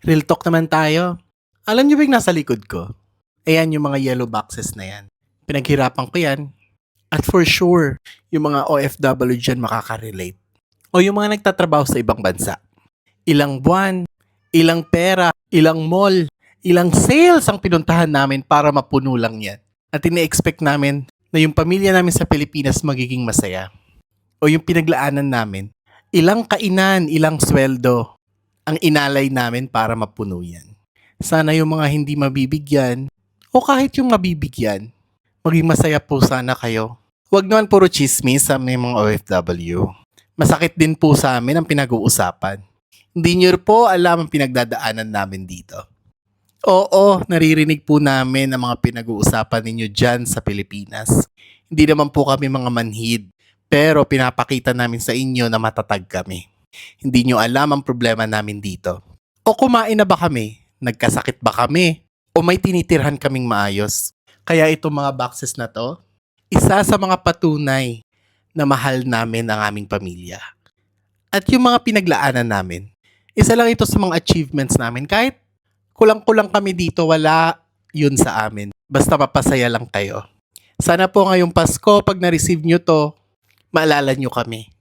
Real talk naman tayo. Alam niyo ba yung nasa likod ko? Ayan yung mga yellow boxes na yan. Pinaghirapan ko yan. At for sure, yung mga OFW dyan makaka-relate. O yung mga nagtatrabaho sa ibang bansa. Ilang buwan, ilang pera, ilang mall, ilang sales ang pinuntahan namin para mapuno lang yan. At ini-expect namin na yung pamilya namin sa Pilipinas magiging masaya. O yung pinaglaanan namin, ilang kainan, ilang sweldo ang inalay namin para mapuno yan. Sana yung mga hindi mabibigyan o kahit yung mabibigyan, maging masaya po sana kayo. Huwag naman puro chismis sa aming mga OFW. Masakit din po sa amin ang pinag-uusapan. Hindi nyo po alam ang pinagdadaanan namin dito. Oo, naririnig po namin ang mga pinag-uusapan ninyo dyan sa Pilipinas. Hindi naman po kami mga manhid, pero pinapakita namin sa inyo na matatag kami. Hindi nyo alam ang problema namin dito. O kumain na ba kami? Nagkasakit ba kami? O may tinitirhan kaming maayos? Kaya itong mga boxes na to, isa sa mga patunay na mahal namin ang aming pamilya. At yung mga pinaglaanan namin, isa lang ito sa mga achievements namin. Kahit kulang-kulang kami dito, wala yun sa amin. Basta mapasaya lang kayo. Sana po ngayong Pasko, pag na-receive nyo to, maalala nyo kami.